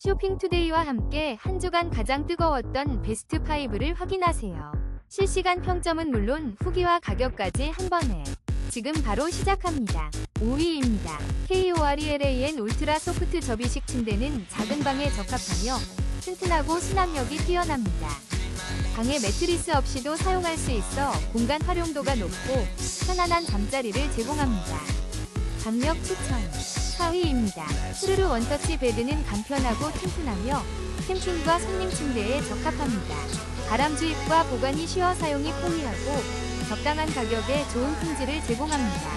쇼핑투데이와 함께 한 주간 가장 뜨거웠던 베스트 5를 확인하세요. 실시간 평점은 물론 후기와 가격까지 한 번에 지금 바로 시작합니다. 5위입니다. KORELAN 울트라 소프트 접이식 침대는 작은 방에 적합하며 튼튼하고 수납력이 뛰어납니다. 방에 매트리스 없이도 사용할 수 있어 공간 활용도가 높고 편안한 잠자리를 제공합니다. 강력 추천 4위입니다. 스르르 원터치 베드는 간편하고 튼튼하며 캠핑과 손님 침대에 적합합니다. 바람 주입과 보관이 쉬워 사용이 편리하고 적당한 가격에 좋은 품질을 제공합니다.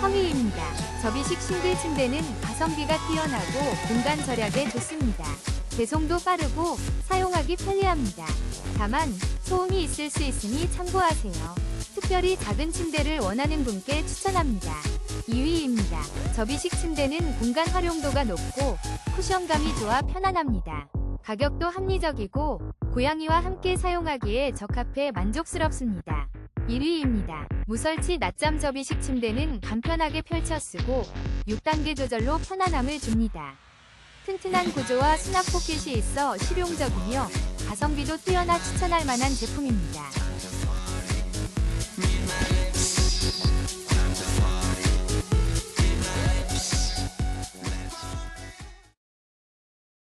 3위입니다. 접이식 싱글 침대는 가성비가 뛰어나고 공간 절약에 좋습니다. 배송도 빠르고 사용하기 편리합니다. 다만 소음이 있을 수 있으니 참고하세요. 특별히 작은 침대를 원하는 분께 추천합니다. 2위입니다. 접이식 침대는 공간 활용도가 높고 쿠션감이 좋아 편안합니다. 가격도 합리적이고 고양이와 함께 사용하기에 적합해 만족스럽습니다. 1위입니다. 무설치 낮잠 접이식 침대는 간편하게 펼쳐 쓰고 6단계 조절로 편안함을 줍니다. 튼튼한 구조와 수납 포켓이 있어 실용적이며 가성비도 뛰어나 추천할 만한 제품입니다.